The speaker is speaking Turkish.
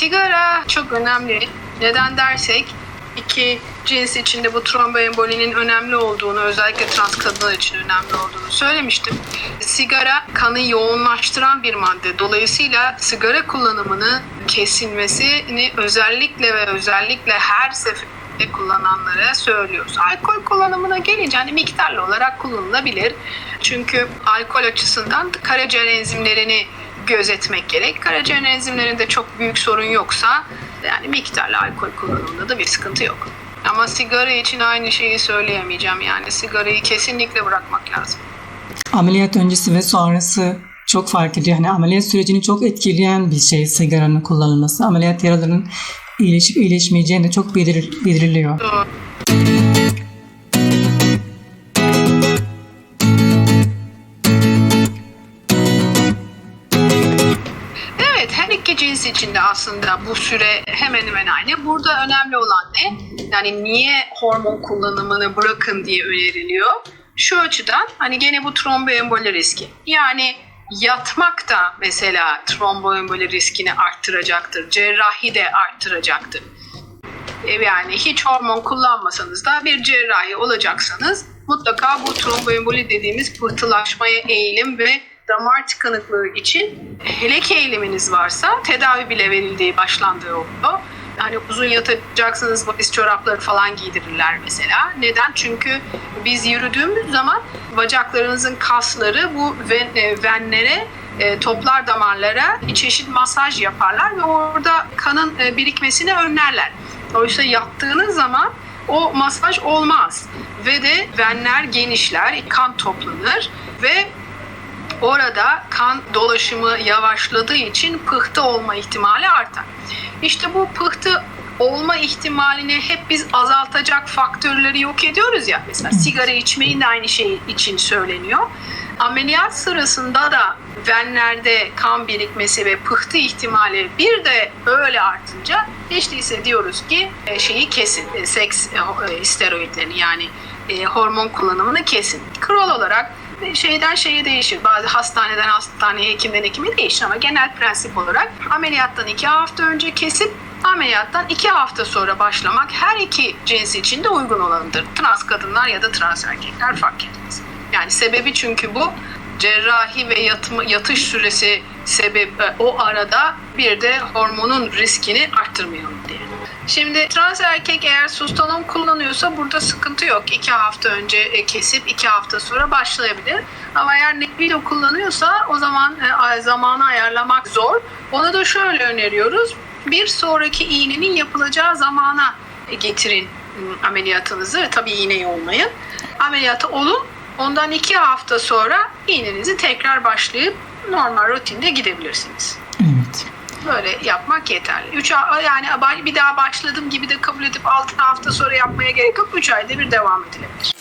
Sigara çok önemli. Neden dersek iki cins içinde bu tromboembolinin önemli olduğunu özellikle trans kadınlar için önemli olduğunu söylemiştim. Sigara kanı yoğunlaştıran bir madde. Dolayısıyla sigara kullanımını kesilmesini özellikle ve özellikle her seferinde kullananlara söylüyoruz. Alkol kullanımına gelince hani miktarlı olarak kullanılabilir. Çünkü alkol açısından karaciğer enzimlerini gözetmek gerek. Karaciğer enzimlerinde çok büyük sorun yoksa yani miktarlı alkol kullanımında da bir sıkıntı yok. Ama sigara için aynı şeyi söyleyemeyeceğim. Yani sigarayı kesinlikle bırakmak lazım. Ameliyat öncesi ve sonrası çok fark ediyor. Yani ameliyat sürecini çok etkileyen bir şey sigaranın kullanılması. Ameliyat yaralarının iyileşip iyileşmeyeceğini de çok belir, belirliyor. Doğru. İki cins için de aslında bu süre hemen hemen aynı. Burada önemli olan ne? Yani niye hormon kullanımını bırakın diye öneriliyor. Şu açıdan hani gene bu tromboemboli riski. Yani yatmak da mesela tromboemboli riskini arttıracaktır. Cerrahi de arttıracaktır. E, yani hiç hormon kullanmasanız da bir cerrahi olacaksanız mutlaka bu tromboemboli dediğimiz pıhtılaşmaya eğilim ve damar tıkanıklığı için hele ki eğiliminiz varsa tedavi bile verildiği başlandığı oluyor. Hani uzun yatacaksınız valiz çorapları falan giydirirler mesela. Neden? Çünkü biz yürüdüğümüz zaman bacaklarınızın kasları bu ven- e, venlere e, toplar damarlara çeşit masaj yaparlar ve orada kanın e, birikmesini önlerler. Oysa yattığınız zaman o masaj olmaz ve de venler genişler, kan toplanır ve orada kan dolaşımı yavaşladığı için pıhtı olma ihtimali artar. İşte bu pıhtı olma ihtimalini hep biz azaltacak faktörleri yok ediyoruz ya. Mesela sigara içmeyin de aynı şey için söyleniyor. Ameliyat sırasında da venlerde kan birikmesi ve pıhtı ihtimali bir de öyle artınca hiç değilse diyoruz ki e, şeyi kesin. e, Seks e, steroidlerini yani hormon kullanımını kesin. Kural olarak şeyden şeye değişir. Bazı hastaneden hastaneye, hekimden hekime değişir ama genel prensip olarak ameliyattan iki hafta önce kesip ameliyattan iki hafta sonra başlamak her iki cins için de uygun olanıdır. Trans kadınlar ya da trans erkekler fark etmez. Yani sebebi çünkü bu cerrahi ve yatma, yatış süresi sebep e, o arada bir de hormonun riskini arttırmayalım diye. Şimdi trans erkek eğer sustanon kullanıyorsa burada sıkıntı yok. İki hafta önce e, kesip iki hafta sonra başlayabilir. Ama eğer Nebido kullanıyorsa o zaman e, zamanı ayarlamak zor. Ona da şöyle öneriyoruz. Bir sonraki iğnenin yapılacağı zamana getirin ım, ameliyatınızı. Tabii iğneyi olmayın. Ameliyatı olun. Ondan iki hafta sonra iğnenizi tekrar başlayıp normal rutinde gidebilirsiniz. Evet. Böyle yapmak yeterli. 3 yani bir daha başladım gibi de kabul edip 6 hafta sonra yapmaya gerek yok. 3 ayda bir devam edilebilir.